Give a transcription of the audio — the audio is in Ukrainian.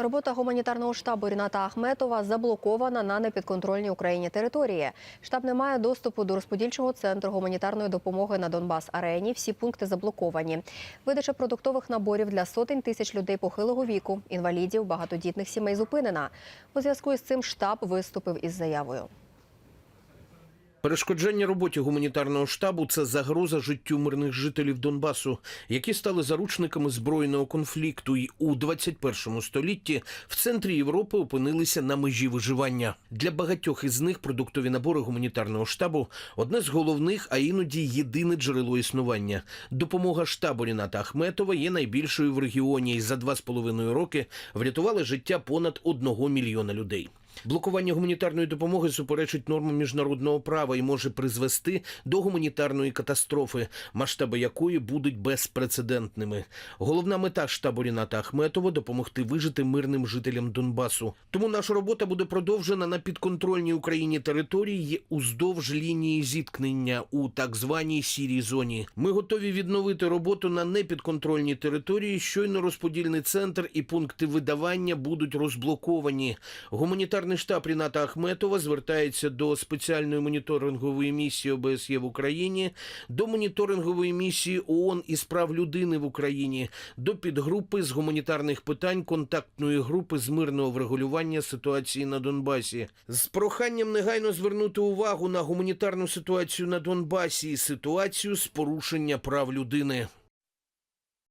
Робота гуманітарного штабу Ріната Ахметова заблокована на непідконтрольній Україні території. Штаб не має доступу до розподільчого центру гуманітарної допомоги на Донбас Арені. Всі пункти заблоковані. Видача продуктових наборів для сотень тисяч людей похилого віку, інвалідів, багатодітних сімей зупинена. У зв'язку із цим штаб виступив із заявою. Перешкоджання роботі гуманітарного штабу це загроза життю мирних жителів Донбасу, які стали заручниками збройного конфлікту і у 21 столітті в центрі Європи опинилися на межі виживання. Для багатьох із них продуктові набори гуманітарного штабу одне з головних, а іноді єдине джерело існування. Допомога штабу Ріната Ахметова є найбільшою в регіоні і за два з половиною роки врятували життя понад одного мільйона людей. Блокування гуманітарної допомоги суперечить нормам міжнародного права і може призвести до гуманітарної катастрофи, масштаби якої будуть безпрецедентними. Головна мета штабу Ріната Ахметова допомогти вижити мирним жителям Донбасу. Тому наша робота буде продовжена на підконтрольній Україні території уздовж лінії зіткнення у так званій сірій зоні. Ми готові відновити роботу на непідконтрольній території. Щойно розподільний центр і пункти видавання будуть розблоковані. Гуманітарний штаб Ріната Ахметова звертається до спеціальної моніторингової місії ОБСЄ в Україні, до моніторингової місії ООН із прав людини в Україні, до підгрупи з гуманітарних питань контактної групи з мирного врегулювання ситуації на Донбасі з проханням негайно звернути увагу на гуманітарну ситуацію на Донбасі і ситуацію з порушення прав людини.